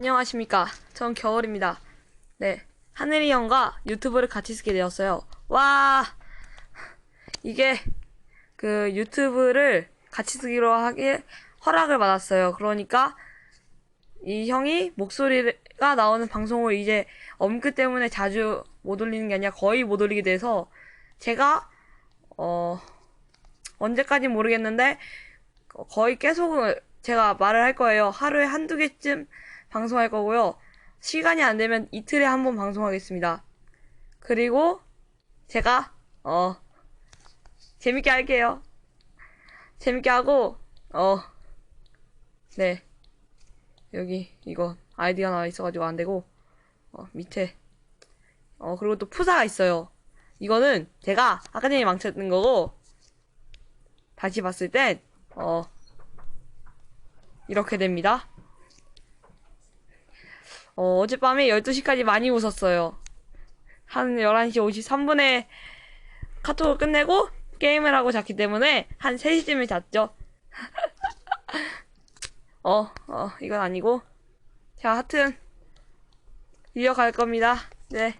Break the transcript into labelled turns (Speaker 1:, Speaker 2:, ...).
Speaker 1: 안녕하십니까. 전 겨울입니다. 네. 하늘이 형과 유튜브를 같이 쓰게 되었어요. 와! 이게 그 유튜브를 같이 쓰기로 하게 허락을 받았어요. 그러니까 이 형이 목소리가 나오는 방송을 이제 엄크 때문에 자주 못 올리는 게 아니라 거의 못 올리게 돼서 제가 어 언제까지 모르겠는데 어, 거의 계속 제가 말을 할 거예요. 하루에 한두 개쯤 방송할 거고요. 시간이 안 되면 이틀에 한 번 방송하겠습니다. 그리고 제가 어 재밌게 할게요. 재밌게 하고 어 네. 여기 이거 아이디가 나와 있어가지고 안 되고 어 밑에 어 그리고 또 푸사가 있어요. 이거는 제가 아까 전에 망쳤는 거고 다시 봤을 땐어 이렇게 됩니다. 어, 어젯밤에 12시까지 많이 웃었어요. 한 11시 53분에 카톡을 끝내고 게임을 하고 잤기 때문에 한 3시쯤에 잤죠. 어, 어, 이건 아니고. 자, 하여튼, 이어갈 겁니다. 네.